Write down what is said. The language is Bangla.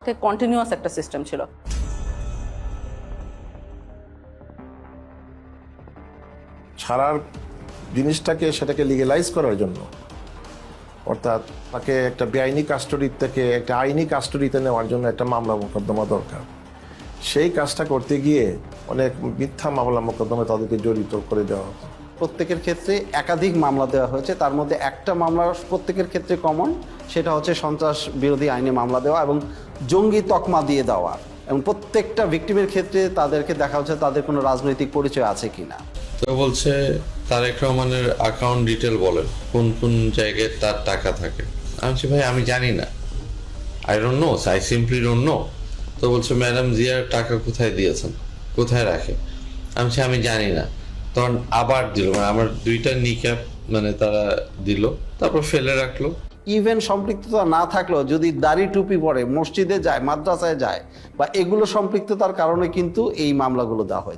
কন্টিনিউয়াস একটা সিস্টেম ছিল। ছাড়ার জিনিসটাকে সেটাকে লিগেলাইজ করার জন্য। অর্থাৎ তাকে একটা বেআইনি কাস্টডি থেকে একটা আইনি কাস্টডিতে নেওয়ার জন্য একটা মামলা মোকদ্দমা দরকার। সেই কাজটা করতে গিয়ে অনেক মিথ্যা মামলা মোকদ্দমা তাদেরকে জড়িত করে দেওয়া হতো। প্রত্যেকের ক্ষেত্রে একাধিক মামলা দেওয়া হয়েছে। তার মধ্যে একটা মামলা প্রত্যেকের ক্ষেত্রে কমন সেটা হচ্ছে সন্ত্রাস বিরোধী আইনে মামলা দেওয়া এবং জঙ্গি তকমা দিয়ে দেওয়া। এবং প্রত্যেকটা ভিক্টিমের ক্ষেত্রে তাদেরকে দেখা হচ্ছে তাদের কোনো রাজনৈতিক পরিচয় আছে কিনা। তো বলছে তারেক রহমানের অ্যাকাউন্ট ডিটেল বলেন, কোন কোন জায়গায় তার টাকা থাকে। আমি ভাই, আমি জানি না। I don't know I simply don't know তো বলছে, ম্যাডাম জিয়ার টাকা কোথায় দিয়েছেন? কোথায় রাখে? আমি আমি জানি না। তখন আবার দিল মানে আমার দুইটা নিক্যাপ মানে তারা দিল, তারপর ফেলে রাখল। ইভেন সম্পৃক্ততা না থাকলেও যদি দাড়ি টুপি পরে, মসজিদে যায়, মাদ্রাসায় যায়, বা এগুলো সম্পৃক্ততার কারণে কিন্তু এই মামলাগুলো দেওয়া হয়